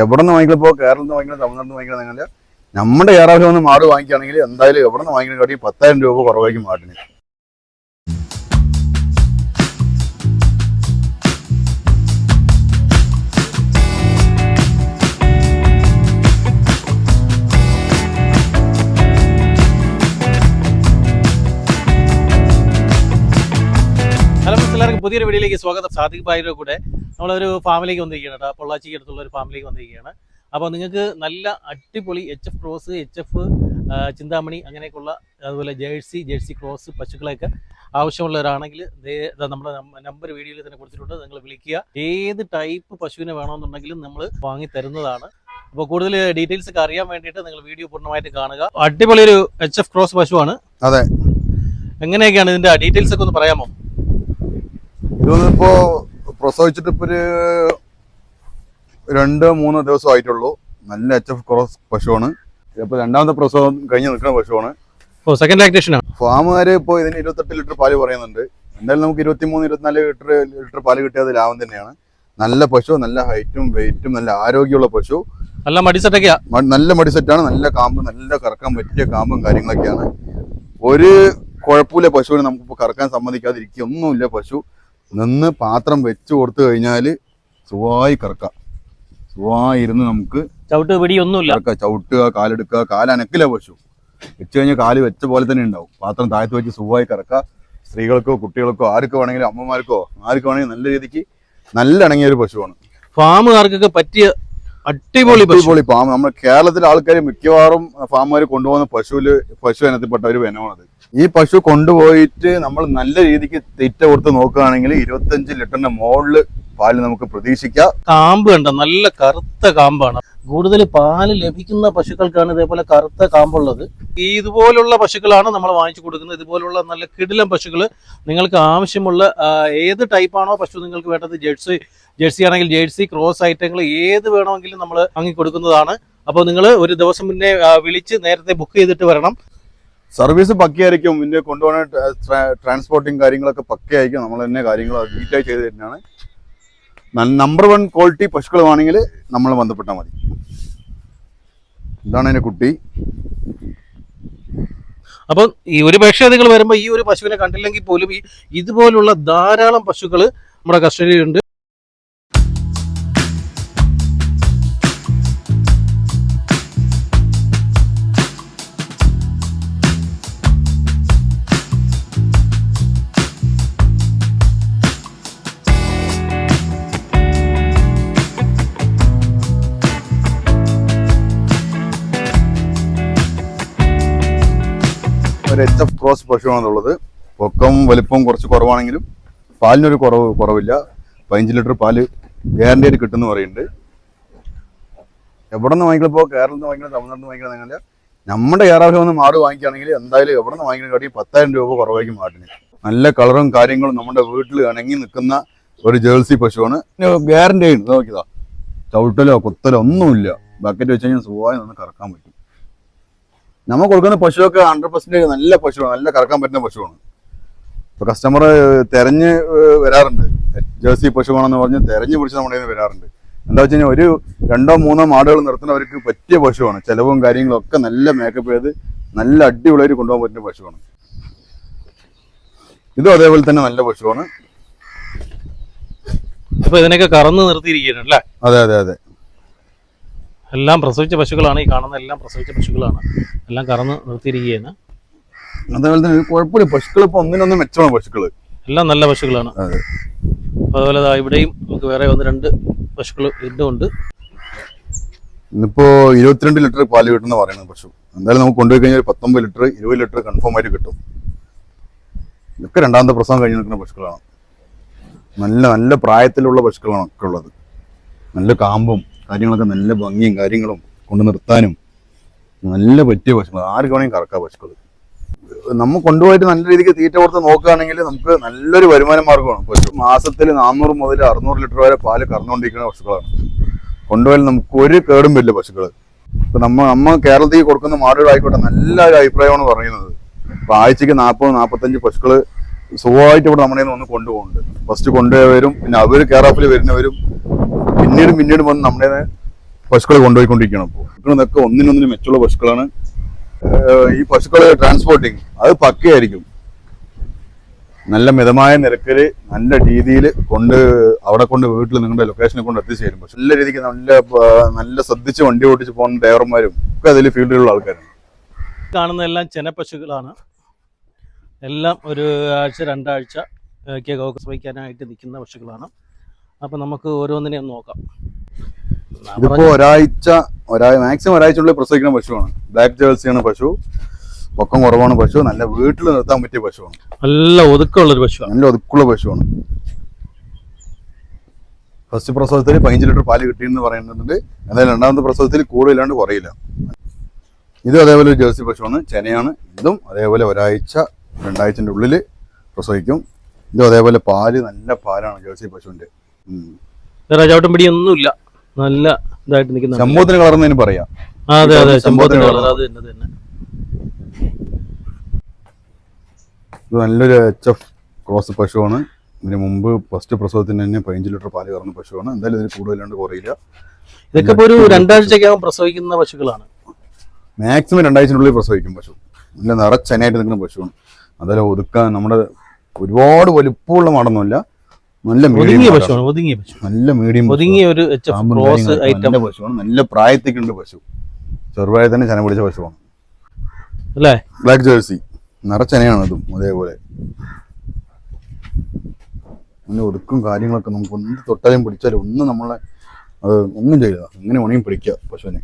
എവിടെ നിന്ന് വാങ്ങിക്കുമ്പോൾ കേരളത്തിൽ നിന്ന് വാങ്ങിക്കണം തമിഴ്നാട്ടിൽ നിന്ന് വാങ്ങിക്കണം നിങ്ങൾ നമ്മുടെ കേരളത്തിൽ വന്ന് മാട് വാങ്ങിക്കുകയാണെങ്കിൽ എന്തായാലും എവിടെ നിന്ന് വാങ്ങിക്കണം കാട്ടി പത്തായിരം രൂപ കുറവായിരിക്കും മാട്ടിന് പുതിയൊരു വീഡിയോയിലേക്ക് സ്വാഗതം. സാദിഖ് ഭായിയുടെ കൂടെ നമ്മളൊരു ഫാമിലേക്ക് വന്നിരിക്കുകയാണ് കേട്ടോ. പൊള്ളാച്ചിക്ക് അടുത്തുള്ള ഒരു ഫാമിലേക്ക് വന്നിരിക്കുകയാണ്. അപ്പോൾ നിങ്ങൾക്ക് നല്ല അടിപൊളി H F cross H F Chinthamani അങ്ങനെയൊക്കെയുള്ള അതുപോലെ ജേഴ്സി ജേഴ്സി ക്രോസ് പശുക്കളെയൊക്കെ ആവശ്യമുള്ളവരാണെങ്കിൽ നമ്മുടെ നമ്പർ വീഡിയോയിൽ തന്നെ കൊടുത്തിട്ടുണ്ട്. നിങ്ങൾ വിളിക്കുക. ഏത് ടൈപ്പ് പശുവിനെ വേണമെന്നുണ്ടെങ്കിലും നമ്മൾ വാങ്ങി തരുന്നതാണ്. അപ്പോൾ കൂടുതൽ ഡീറ്റെയിൽസ് ഒക്കെ അറിയാൻ വേണ്ടിയിട്ട് നിങ്ങൾ വീഡിയോ പൂർണമായിട്ട് കാണുക. അടിപൊളി ഒരു എച്ച് എഫ് ക്രോസ് പശുവാണ്. അതെ. എങ്ങനെയൊക്കെയാണ് ഇതിന്റെ ഡീറ്റെയിൽസ് ഒക്കെ ഒന്ന് പറയാമോ? ഇതൊന്നും ഇപ്പോ പ്രസവിച്ചിട്ട് ഇപ്പൊ ഒരു രണ്ട് മൂന്ന് ദിവസം ആയിട്ടുള്ളൂ. നല്ല എച്ച് എഫ് ക്രോസ് പശുവാണ്. ഇപ്പൊ രണ്ടാമത്തെ പ്രസവം കഴിഞ്ഞ് നിൽക്കുന്ന പശുവാണ്. ഓ സെക്കൻഡ് ഇപ്പോൾ ഇതിന് ഇരുപത്തെട്ട് ലിറ്റർ പാൽ പറയുന്നുണ്ട്. എന്തായാലും നമുക്ക് ഇരുപത്തി മൂന്ന് ഇരുപത്തിനാല് ലിറ്റർ ലിറ്റർ പാൽ കിട്ടിയത് ലാഭം തന്നെയാണ്. നല്ല പശു നല്ല ഹൈറ്റും വെയിറ്റും നല്ല ആരോഗ്യമുള്ള പശു. നല്ല മടിസെറ്റൊക്കെയാ നല്ല മടിസെറ്റാണ് നല്ല കാമ്പ് നല്ല കറക്കാൻ പറ്റിയ കാമ്പും കാര്യങ്ങളൊക്കെയാണ്. ഒരു കുഴപ്പമില്ല പശുവിനെ നമുക്കിപ്പോൾ കറക്കാൻ സമ്മതിക്കാതിരിക്കുക. ഒന്നുമില്ല പശു. നിന്ന് പാത്രം വെച്ച് കൊടുത്തു കഴിഞ്ഞാൽ സുഖമായി കറക്കാം. സുഖമായി ഇരുന്ന് നമുക്ക് ചവിട്ട് പിടി ഒന്നുമില്ല കറക്കാം. ചവിട്ടുക കാലെടുക്കുക കാലനക്കില്ല പശു. വെച്ച് കഴിഞ്ഞാൽ കാൽ വെച്ച പോലെ തന്നെ ഉണ്ടാവും. പാത്രം താഴത്ത് വെച്ച് സുഖമായി കറക്കുക സ്ത്രീകൾക്കോ കുട്ടികൾക്കോ ആർക്ക് വേണമെങ്കിലും അമ്മമാർക്കോ ആർക്ക് വേണമെങ്കിലും നല്ല രീതിക്ക് നല്ല ഇണങ്ങിയ ഒരു പശുവാണ്. ഫാമുകാർക്കൊക്കെ പറ്റിയ അടിപൊളി അടിപൊളി ഫാം നമ്മുടെ കേരളത്തിലെ ആൾക്കാർ മിക്കവാറും ഫാമുകാർ കൊണ്ടുപോകുന്ന പശുവിൽ പശു ഇനത്തിൽപ്പെട്ട ഒരു ഇനമാണത്. ഈ പശു കൊണ്ടുപോയിട്ട് നമ്മൾ നല്ല രീതിക്ക് തീറ്റ കൊടുത്ത് നോക്കുകയാണെങ്കിൽ ഇരുപത്തഞ്ച് ലിറ്ററിന്റെ മുകളിൽ പാൽ നമുക്ക് പ്രതീക്ഷിക്കാം. കാമ്പ് കണ്ട? നല്ല കറുത്ത കാമ്പാണ്. കൂടുതൽ പാൽ ലഭിക്കുന്ന പശുക്കൾക്കാണ് ഇതേപോലെ കറുത്ത കാമ്പുള്ളത്. ഈ ഇതുപോലുള്ള പശുക്കളാണ് നമ്മൾ വാങ്ങിച്ചു കൊടുക്കുന്നത്. ഇതുപോലുള്ള നല്ല കിടിലം പശുക്കൾ നിങ്ങൾക്ക് ആവശ്യമുള്ള ഏത് ടൈപ്പാണോ പശു നിങ്ങൾക്ക് വേണ്ടത് ജേഴ്സി ജേഴ്സി ആണെങ്കിൽ ജേഴ്സി ക്രോസ് ഐറ്റങ്ങൾ ഏത് വേണമെങ്കിലും നമ്മൾ വാങ്ങി കൊടുക്കുന്നതാണ്. അപ്പോൾ നിങ്ങൾ ഒരു ദിവസം മുന്നേ വിളിച്ച് നേരത്തെ ബുക്ക് ചെയ്തിട്ട് വരണം. സർവീസ് പക്കയായിരിക്കും. പിന്നെ കൊണ്ടുപോകാൻ ട്രാൻസ്പോർട്ടിങ് കാര്യങ്ങളൊക്കെ പക്കയായിരിക്കും. നമ്മൾ തന്നെ കാര്യങ്ങൾ നീറ്റായി ചെയ്ത് തരുന്നതാണ്. നമ്പർ വൺ ക്വാളിറ്റി പശുക്കൾ വേണമെങ്കിൽ നമ്മൾ ബന്ധപ്പെട്ടാൽ മതി. ഇതാണ് എന്റെ കുട്ടി. അപ്പോൾ ഈ ഒരു പക്ഷേ നിങ്ങൾ വരുമ്പോൾ ഈ ഒരു പശുവിനെ കണ്ടില്ലെങ്കിൽ പോലും ഈ ഇതുപോലുള്ള ധാരാളം പശുക്കൾ നമ്മുടെ കസ്റ്റഡിയിലുണ്ട്. ഒരു എച്ച് എഫ് ക്രോസ് പശുവാണെന്നുള്ളത്. പൊക്കം വലിപ്പം കുറച്ച് കുറവാണെങ്കിലും പാലിനൊരു കുറവ് കുറവില്ല. പതിനഞ്ച് ലിറ്റർ പാൽ ഗ്യാരണ്ടി ആയിട്ട് കിട്ടുമെന്ന് പറയുന്നുണ്ട്. എവിടെ നിന്ന് വാങ്ങിക്കണം ഇപ്പോൾ കേരളത്തിൽ നിന്ന് വാങ്ങിക്കണം തമിഴ്നാട്ടിൽ നിന്ന് വാങ്ങിക്കണം നിങ്ങൾ നമ്മുടെ ഏറാവശ്യം ഒന്ന് മാട് വാങ്ങിക്കുകയാണെങ്കിൽ എന്തായാലും എവിടെ നിന്ന് വാങ്ങിക്കണം കാട്ടി പത്തായിരം രൂപ കുറവായിരിക്കും മാട്ടിന് നല്ല കളറും കാര്യങ്ങളും നമ്മുടെ വീട്ടിൽ ഇണങ്ങി നിൽക്കുന്ന ഒരു ജേഴ്സി പശുവാണ്. ഗ്യാരണ്ടി ആണ് നോക്കിയതാ. ചവിട്ടലോ കുത്തലോ ഒന്നുമില്ല. ബക്കറ്റ് വെച്ച് കഴിഞ്ഞാൽ സുഖമായി നിന്ന് കറക്കാൻ പറ്റും. നമ്മൾ കൊടുക്കുന്ന പശുവൊക്കെ ഹൺഡ്രഡ് പെർസെന്റേജ് നല്ല പശുവാണ് നല്ല കറക്കാൻ പറ്റുന്ന പശുവാണ്. ഇപ്പൊ കസ്റ്റമർ തെരഞ്ഞ് വരാറുണ്ട്. ജേഴ്സി പശുവാണെന്ന് പറഞ്ഞ് തിരഞ്ഞ് പിടിച്ച് നമ്മുടെ കയ്യിൽ നിന്ന് വരാറുണ്ട്. എന്താ വെച്ച് കഴിഞ്ഞാൽ ഒരു രണ്ടോ മൂന്നോ മാടുകൾ നിർത്തുന്നവർക്ക് പറ്റിയ പശുവാണ്. ചിലവും കാര്യങ്ങളും ഒക്കെ നല്ല മേക്കപ്പ് ചെയ്ത് നല്ല അടിപൊളിയായിട്ട് കൊണ്ടുപോകാൻ പറ്റുന്ന പശുവാണ്. ഇതും അതേപോലെ തന്നെ നല്ല പശുവാണ്. ഇതിനൊക്കെ കറന്ന് നിർത്തിയിരിക്കുകയാണ് അല്ലേ? അതെ അതെ അതെ. എല്ലാം പ്രസവിച്ച പശുക്കളാണ് ഈ കാണുന്ന എല്ലാം പ്രസവിച്ച പശുക്കളാണ്. എല്ലാം കറന്ന് നിർത്തിയിരിക്കുകയാണ്. അതേപോലെ തന്നെ കുഴപ്പമില്ല. പശുക്കൾ ഇപ്പൊ ഒന്നിനൊന്നും മെച്ചമാണ് പശുക്കൾ എല്ലാം നല്ല പശുക്കളാണ്. അതുപോലെ ഇവിടെയും നമുക്ക് വേറെ ഒന്ന് രണ്ട് പശുക്കൾ ഇതുണ്ട് ഇന്നിപ്പോ ഇരുപത്തിരണ്ട് ലിറ്റർ പാൽ കിട്ടുന്ന പറയുന്നത് പശു. എന്തായാലും നമുക്ക് കൊണ്ടുപോയി കഴിഞ്ഞാൽ പത്തൊമ്പത് ലിറ്റർ ഇരുപത് ലിറ്റർ കൺഫേം ആയിട്ട് കിട്ടും. ഇതൊക്കെ രണ്ടാമത്തെ പ്രസവം കഴിഞ്ഞ് നിൽക്കുന്ന പശുക്കളാണ്. നല്ല നല്ല പ്രായത്തിലുള്ള പശുക്കളാണ് ഒക്കെ ഉള്ളത്. നല്ല കാമ്പും കാര്യങ്ങളൊക്കെ നല്ല ഭംഗിയും കാര്യങ്ങളും കൊണ്ട് നിർത്താനും നല്ല പറ്റിയ പശുക്കൾ ആർക്ക് വേണമെങ്കിൽ കറക്കാം പശുക്കൾ നമ്മൾ കൊണ്ടുപോയിട്ട് നല്ല രീതിക്ക് തീറ്റ കൊടുത്ത് നോക്കുകയാണെങ്കിൽ നമുക്ക് നല്ലൊരു വരുമാന മാർഗമാണ്. പശു മാസത്തിൽ നാനൂറ് മുതൽ അറുന്നൂറ് ലിറ്റർ വരെ പാൽ കറന്നുകൊണ്ടിരിക്കുന്ന പശുക്കളാണ്. കൊണ്ടുപോയാൽ നമുക്ക് ഒരു കേടും വരില്ല പശുക്കൾ ഇപ്പൊ നമ്മ നമ്മ കേരളത്തിൽ കൊടുക്കുന്ന മാടുകളായിക്കോട്ടെ നല്ല ഒരു അഭിപ്രായമാണ് പറയുന്നത്. ഇപ്പൊ ആഴ്ചക്ക് നാൽപ്പത് നാൽപ്പത്തഞ്ച് പശുക്കൾ സുഖമായിട്ട് ഇവിടെ നമ്മുടെ ഒന്ന് കൊണ്ടുപോകുന്നുണ്ട്. ഫസ്റ്റ് കൊണ്ടുപോയവരും പിന്നെ അവർ കെയർ ഓഫിൽ വരുന്നവരും പിന്നീട് പിന്നീട് വന്ന് നമ്മുടെ പശുക്കളെ കൊണ്ടുപോയിക്കൊണ്ടിരിക്കുകയാണ് അപ്പോൾ. ഇതൊക്കെ ഒന്നിനൊന്നിന് മെച്ചുള്ള പശുക്കളാണ്. ഈ പശുക്കളെ ട്രാൻസ്പോർട്ടിങ് അത് പക്കയായിരിക്കും. നല്ല മിതമായ നിരക്കിൽ നല്ല രീതിയിൽ കൊണ്ട് അവിടെ കൊണ്ട് വീട്ടിൽ നിങ്ങളുടെ ലൊക്കേഷനെ കൊണ്ട് എത്തിച്ചേരും. പക്ഷെ നല്ല രീതിക്ക് നല്ല നല്ല ശ്രദ്ധിച്ച് വണ്ടി ഓടിച്ച് പോകുന്ന ഡ്രൈവർമാരും ഒക്കെ അതിൽ ഫീൽഡിലുള്ള ആൾക്കാരാണ്. കാണുന്നതെല്ലാം ചെനപ്പശുക്കളാണ്. എല്ലാം ഒരു ആഴ്ച രണ്ടാഴ്ച ഒക്കെ വയ്ക്കാനായിട്ട് നിൽക്കുന്ന പശുക്കളാണ്. അപ്പം നമുക്ക് ഓരോന്നിനെ ഒന്ന് നോക്കാം. ഇതിപ്പോ ഒരാഴ്ച ഒരാഴ്ച മാക്സിമം ഒരാഴ്ചയുള്ളിൽ പ്രസവിക്കുന്ന പശുവാണ്. ബ്ലാക്ക് ജേഴ്സിയാണ് പശു പൊക്കം കുറവാണ് പശു നല്ല വീട്ടിൽ നിർത്താൻ പറ്റിയ പശുവാണ്. നല്ല ഒതുക്കമുള്ളൊരു പശുവാണ്. നല്ല ഒതുക്കുള്ള പശുവാണ്. ഫസ്റ്റ് പ്രസവത്തിൽ പതിനഞ്ച് ലിറ്റർ പാൽ കിട്ടിയെന്ന് പറയുന്നുണ്ട്. എന്നാൽ രണ്ടാമത്തെ പ്രസവത്തിൽ കൂടുതലാണ്ട് കുറയില്ല. ഇതും അതേപോലെ ഒരു ജേഴ്സി പശുവാണ് ചെനയാണ്. ഇതും അതേപോലെ ഒരാഴ്ച രണ്ടാഴ്ചന്റെ ഉള്ളിൽ പ്രസവിക്കും. ഇതും അതേപോലെ പാൽ നല്ല പാലാണ് ജേഴ്സി പശുവിന്റെ ഉം. വേറെ ചവിട്ടും പിടിയൊന്നുമില്ല. നല്ല ഇതായിട്ട് നിൽക്കുന്ന ചമ്മൂത്തിന് കളർന്നതിന് പറയാം. അതെ അതെ സംഭവത്തിന് കളർ അത് തന്നെ തന്നെ. ഇത് നല്ലൊരു എച്ച് എഫ് ക്രോസ് പശുവാണ്. ഇതിന് മുമ്പ് ഫസ്റ്റ് പ്രസവത്തിന് തന്നെ പതിനഞ്ച് ലിറ്റർ പാൽ കറന്ന പശുവാണ്. എന്തായാലും ഇതിന് കൂടുതലാണ്ട് കുറയില്ല. ഇതൊക്കെ ഇപ്പോൾ ഒരു രണ്ടാഴ്ചക്കകം പ്രസവിക്കുന്ന പശുക്കളാണ്. മാക്സിമം രണ്ടാഴ്ചനുള്ളിൽ പ്രസവിക്കും പശു. നല്ല നിറച്ചനായിട്ട് നിൽക്കുന്ന പശുവാണ്. അതായത് ഒതുക്കാൻ നമ്മുടെ ഒരുപാട് വലുപ്പമുള്ള മാടൊന്നുമല്ല നല്ല ഒതുങ്ങിയ മീഡിയം പശുവാണ് ഒതുങ്ങിയ പശു. നല്ല മീഡിയം ഒതുങ്ങിയ ഒരു ക്രോസ് ഐറ്റം. പശുവാണ്. നല്ല പ്രായത്തേക്കുണ്ട് പശു. ചെറുപ്രായത്തിൽ തന്നെ ചന പിടിച്ച പശുവാണ്. അല്ലേ? ബ്ലാക്ക് ജേഴ്സി നിറച്ചനയാണ് അതും അതേപോലെ. നല്ല ഒതുക്കും കാര്യങ്ങളൊക്കെ നമുക്ക് ഒന്ന് തൊട്ടാലും പിടിച്ചാലും ഒന്നും നമ്മളെ അത് ഒന്നും ചെയ്യില്ല. എങ്ങനെ ഉണങ്ങി പിടിക്കുക പശുവിനെ.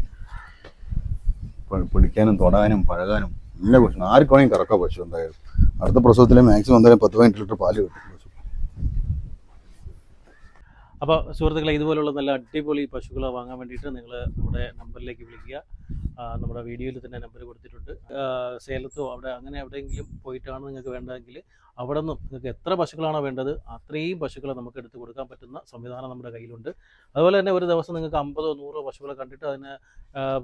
പിടിക്കാനും തൊടാനും പഴകാനും നല്ല പശു ആർക്ക് കറക്കാം പശു എന്തായാലും. അടുത്ത പ്രസവത്തിലെ മാക്സിമം എന്തായാലും പത്ത് പതിനെട്ട് ലിറ്റർ പാൽ കിട്ടും. അപ്പോൾ സുഹൃത്തുക്കളെ ഇതുപോലുള്ള നല്ല അടിപൊളി പശുക്കളെ വാങ്ങാൻ വേണ്ടിയിട്ട് നിങ്ങൾ നമ്മുടെ നമ്പറിലേക്ക് വിളിക്കുക. നമ്മുടെ വീഡിയോയിൽ തന്നെ നമ്പർ കൊടുത്തിട്ടുണ്ട്. സേലത്തോ അവിടെ അങ്ങനെ എവിടെയെങ്കിലും പോയിട്ടാണ് നിങ്ങൾക്ക് വേണ്ടതെങ്കിൽ അവിടെ നിന്നും നിങ്ങൾക്ക് എത്ര പശുക്കളാണോ വേണ്ടത് അത്രയും പശുക്കളെ നമുക്ക് എടുത്തു കൊടുക്കാൻ പറ്റുന്ന സംവിധാനം നമ്മുടെ കയ്യിലുണ്ട്. അതുപോലെ തന്നെ ഒരു ദിവസം നിങ്ങൾക്ക് അമ്പതോ നൂറോ പശുക്കളെ കണ്ടിട്ട് അതിന്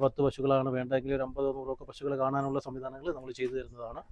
പത്ത് പശുക്കളാണ് വേണ്ടതെങ്കിൽ ഒരു അമ്പതോ നൂറോ ഒക്കെ പശുക്കളെ കാണാനുള്ള സംവിധാനങ്ങൾ നമ്മൾ ചെയ്തു തരുന്നതാണ്.